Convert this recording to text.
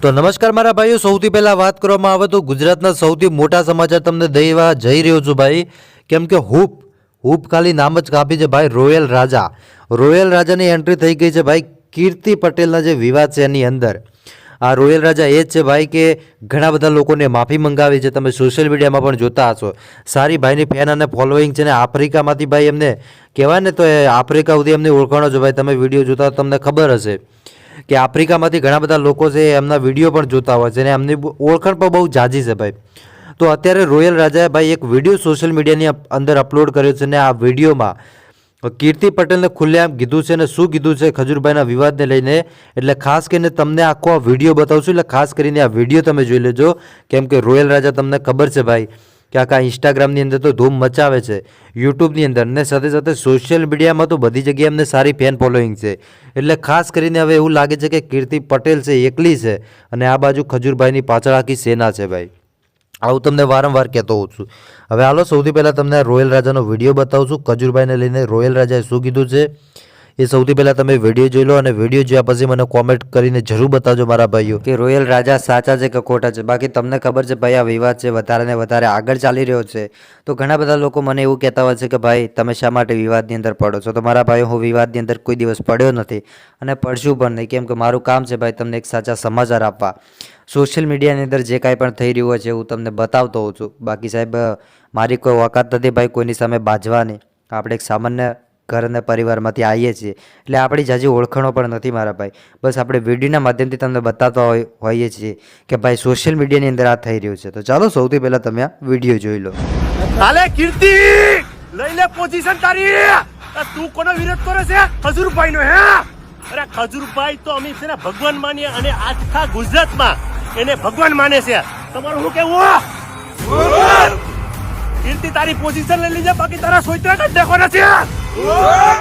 તો નમસ્કાર મારા ભાઈઓ, સૌથી પહેલા વાત કરવામાં આવે તો ગુજરાતના સૌથી મોટા સમાચાર તમને દઈવા જઈ રહ્યો છું ભાઈ. કેમ કે હૂપ હૂપ ખાલી નામ જ કાપી છે ભાઈ, રોયલ રાજા. રોયલ રાજાની એન્ટ્રી થઈ ગઈ છે ભાઈ કીર્તિ પટેલના જે વિવાદ છે એની અંદર. આ રોયલ રાજા એ જ છે ભાઈ કે ઘણા બધા લોકોને માફી મંગાવી છે. તમે સોશિયલ મીડિયામાં પણ જોતા હશો. સારી ભાઈની ફેન અને ફોલોઈંગ છે ને આફ્રિકામાંથી ભાઈ એમને કહેવાય ને તો આફ્રિકા સુધી એમને ઓળખાણો છો ભાઈ. તમે વીડિયો જોતા તમને ખબર હશે કે આફ્રિકામાંથી ઘણા બધા લોકો છે એમના વીડિયો પણ જોતા હોય છે અને એમની ઓળખાણ પણ બહુ જાજી છે ભાઈ. તો અત્યારે રોયલ રાજાએ ભાઈ એક વીડિયો સોશિયલ મીડિયાની અંદર અપલોડ કર્યો છે ને આ વિડીયોમાં કીર્તિ પટેલને ખુલ્લેઆમ કીધું છે અને શું કીધું છે ખજૂરભાઈના વિવાદને લઈને, એટલે ખાસ કરીને તમને આખો આ વીડિયો બતાવશું, એટલે ખાસ કરીને આ વીડિયો તમે જોઈ લેજો. કેમ કે રોયલ રાજા તમને ખબર છે ભાઈ કે આખા ઇન્સ્ટાગ્રામની અંદર તો ધૂમ મચાવે છે, યુટ્યુબની અંદર, ને સાથે સાથે સોશિયલ મીડિયામાં તો બધી જગ્યાએ એમને સારી ફેન ફોલોઈંગ છે. એટલે ખાસ કરીને હવે એવું લાગે છે કે કીર્તિ પટેલ છે એકલી છે, અને આ બાજુ ખજૂરભાઈની પાછળ આખી સેના છે ભાઈ. આવું તમને વારંવાર કહેતો હોઉં છું. હવે હાલો, સૌથી પહેલાં તમને રોયલ રાજાનો વીડિયો બતાવું છું. ખજૂરભાઈને લઈને રોયલ રાજાએ શું કીધું છે? એ સૌથી પહેલાં તમે વીડિયો જોઈ લો અને વીડિયો જોયા પછી મને કોમેન્ટ કરીને જરૂર બતાવજો મારા ભાઈઓ. કે રોયલ રાજા સાચા છે કે ખોટા છે? બાકી તમને ખબર છે ભાઈ, આ વિવાદ છે, વધારે ને વધારે આગળ ચાલી રહ્યો છે. તો ઘણા બધા લોકો મને એવું કહેતા હોય છે કે ભાઈ, તમે શા માટે વિવાદની અંદર પડો છો? તો મારા ભાઈઓ, હું વિવાદની અંદર કોઈ દિવસ પડ્યો નથી અને પડશું પણ નહીં. કેમ કે મારું કામ છે ભાઈ, તમને એક સાચા સમાચાર આપવા. સોશિયલ મીડિયાની અંદર જે કાંઈ પણ થઈ રહ્યું હોય છે હું તમને બતાવતો હોઉં છું. બાકી સાહેબ મારી કોઈ ઓકાત નથી ભાઈ, કોઈની સામે બાજવાની આપણે એક સામાન્ય ઘર અને પરિવારમાંથી આવીએ છીએ. એટલે આપણી જાજી ઓળખણો પણ નથી મારા ભાઈ. બસ આપણે વિડીયોના માધ્યમથી તમને બતાવતા હોય, હોઈએ છીએ કે ભાઈ, સોશિયલ મીડિયાની અંદર આ થઈ રહ્યું છે. તો ચાલો સૌથી પહેલાં તમે આ વીડિયો જોઈ લો. હાલે કીર્તિ! લઈ લે પોઝિશન તારી! તું કોનો વિરોધ કરે છે? ખજુરભાઈ નો હે? અરે ખજૂરભાઈ તો અમે છે ને ભગવાન માનીએ અને આખા ગુજરાતમાં. એને ભગવાન માને છે. તમારું શું કેવું કીર્તિ તારી પોઝિશન લઈ લીધે બાકી તારા સોઈત્રા કઈ દેખો નથી